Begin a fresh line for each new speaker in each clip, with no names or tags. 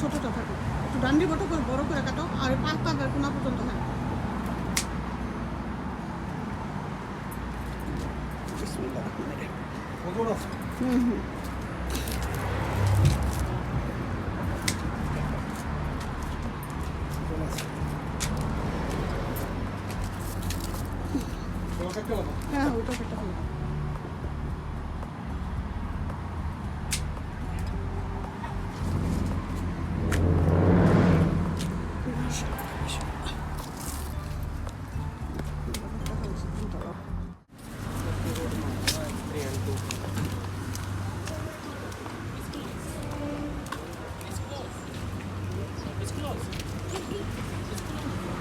ছোটোটা থাকে। একটু ডান্ডি বটো করে বড় করে কাটো আর পাঁচ পাতার কোনা পর্যন্ত হয়। হুম হুম। হ্যাঁ ওটা সেটা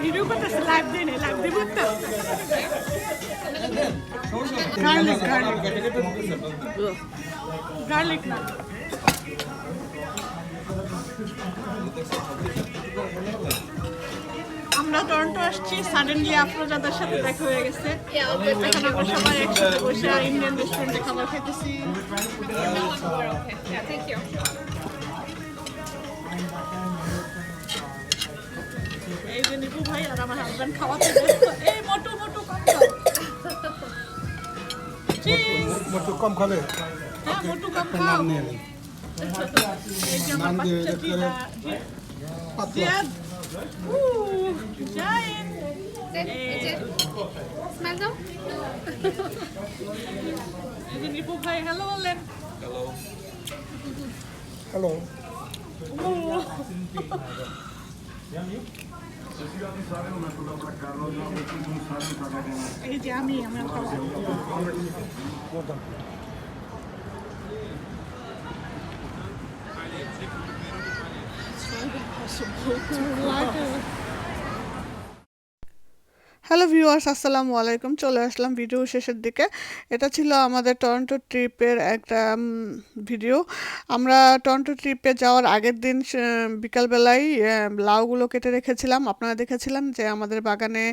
ভিডিও করতেছে লাইভ দিই না লাইভ দিব তো। গার্লিক গার্লিক না। আমরা টরন্টো আসছি সাডেনলি আফরোজাদের সাথে দেখা হয়ে গেছে। এখন আমরা সবাই একসাথে বসে ইন্ডিয়ান রেস্টুরেন্টে খাবার খেতেছি
thank you.
এই যে নিপু ভাই আর আমার হাজবেন্ড খাওয়াতে এই মোটু মোটু কম খাও!
একটু কম খাবে?
হ্যাঁ মোটু কম খাও।
নাম দিয়ে পাতলা।
নিপু ভাই হ্যালো বললেন
হ্যালো
উহ, এই যে আমি আমার খাবার হ্যালো ভিউয়ার্স, আসসালামু আলাইকুম। চলে আসলাম ভিডিও শেষের দিকে। এটা ছিল আমাদের টরন্টো ট্রিপের একটা ভিডিও। আমরা টরন্টো ট্রিপে যাওয়ার আগের দিন বিকালবেলায় লাউগুলো কেটে রেখেছিলাম। আপনারা দেখেছিলেন যে আমাদের বাগানে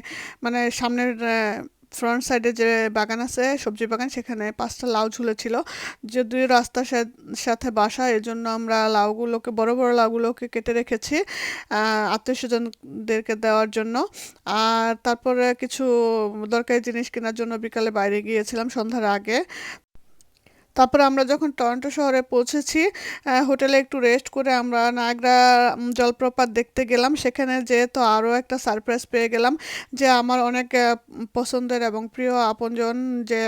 মানে সামনের ফ্রন্ট সাইডে যে বাগান আছে সবজি বাগান, সেখানে পাঁচটা লাউ ঝুলেছিল। যে দুই রাস্তার সাথে বাসা এই জন্য আমরা লাউগুলোকে, বড় বড় লাউগুলোকে কেটে রেখেছি আত্মীয় স্বজনদেরকে দেওয়ার জন্য। আর তারপরে কিছু দরকারি জিনিস কেনার জন্য বিকালে বাইরে গিয়েছিলাম সন্ধ্যার আগে। তারপরে আমরা যখন টরন্টো শহরে পৌঁছেছি হোটেলে একটু রেস্ট করে আমরা নাগরা জলপ্রপাত দেখতে গেলাম। সেখানে যেহেতু আরও একটা সারপ্রাইজ পেয়ে গেলাম যে আমার অনেক পছন্দের এবং প্রিয় আপনজন যে,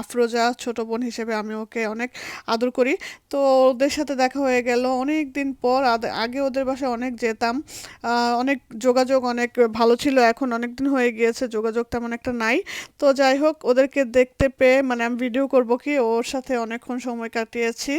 আফরোজা ছোট বোন হিসেবে আমি ওকে অনেক আদর করি। তো ওদের সাথে দেখা হয়ে গেল। অনেক দিন পর আগে ওদের বাসায় অনেক যেতাম। অনেক যোগাযোগ অনেক ভালো ছিল। এখন অনেক দিন হয়ে গিয়েছে, যোগাযোগ তেমন একটা নাই। তো যাই হোক, ওদেরকে দেখতে পেয়ে মানে আমি ভিডিও করব কি? ওর সাথে অনেকক্ষণ সময় কাটিয়েছি।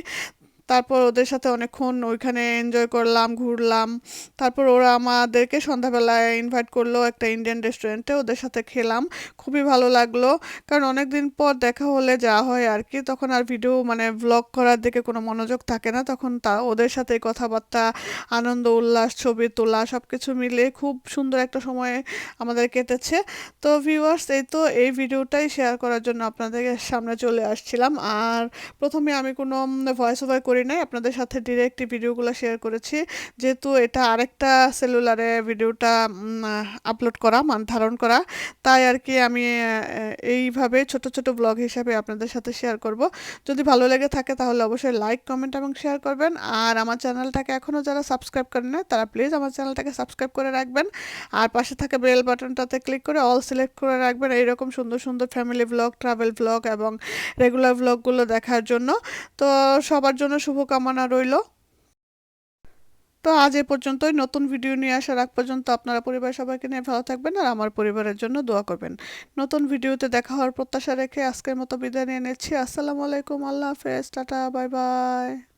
তারপর ওদের সাথে অনেকক্ষণ ওইখানে এনজয় করলাম, ঘুরলাম। তারপর ওরা আমাদেরকে সন্ধ্যাবেলায় ইনভাইট করল একটা ইন্ডিয়ান রেস্টুরেন্টে ওদের সাথে খেলাম। খুবই ভালো লাগল। কারণ অনেক দিন পর দেখা হলে যা হয় আর কি, তখন আর ভিডিও মানে ব্লগ করার দিকে কোনো মনোযোগ থাকে না। তখন তা, ওদের সাথে কথাবার্তা, আনন্দ, উল্লাস, ছবি তোলা সব কিছু মিলে খুব সুন্দর একটা সময় আমাদের কেটেছে। তো ভিউয়ার্স এই তো এই ভিডিওটাই শেয়ার করার জন্য আপনাদের সামনে চলে আসছিলাম। আর প্রথমে আমি কোনো ভয়েস ওভার করি নাই, আপনাদের সাথে ডিরেক্ট ভিডিওগুলো শেয়ার করেছি। যেহেতু এটা আরেকটা সেলুলারে ভিডিওটা আপলোড করা, মান ধারণ করা, তাই আর কি আমি এইভাবে ছোট ছোট ব্লগ হিসাবে আপনাদের সাথে শেয়ার করব। যদি ভালো লেগে থাকে তাহলে অবশ্যই লাইক কমেন্ট এবং শেয়ার করবেন। আর আমার চ্যানেলটাকে এখনও যারা সাবস্ক্রাইব করেন না তারা প্লিজ আমার চ্যানেলটাকে সাবস্ক্রাইব করে রাখবেন। আর পাশে থাকা বেল বাটনটাতে ক্লিক করে অল সিলেক্ট করে রাখবেন এইরকম সুন্দর সুন্দর ফ্যামিলি ব্লগ ট্রাভেল ব্লগ এবং রেগুলার ব্লগগুলো দেখার জন্য। তো সবার জন্য শুভকামনা রইল। তো আজ এ পর্যন্তই। নতুন ভিডিও নিয়ে আসার আগ পর্যন্ত আপনারা পরিবার সবাইকে নিয়ে ভালো থাকবেন আর আমার পরিবারের জন্য দোয়া করবেন। নতুন ভিডিওতে দেখা হওয়ার প্রত্যাশা রেখে আজকের মতো বিদায় নিয়ে নিচ্ছি। আসসালামু আলাইকুম। আল্লাহ হাফেজ। টাটা। Bye bye.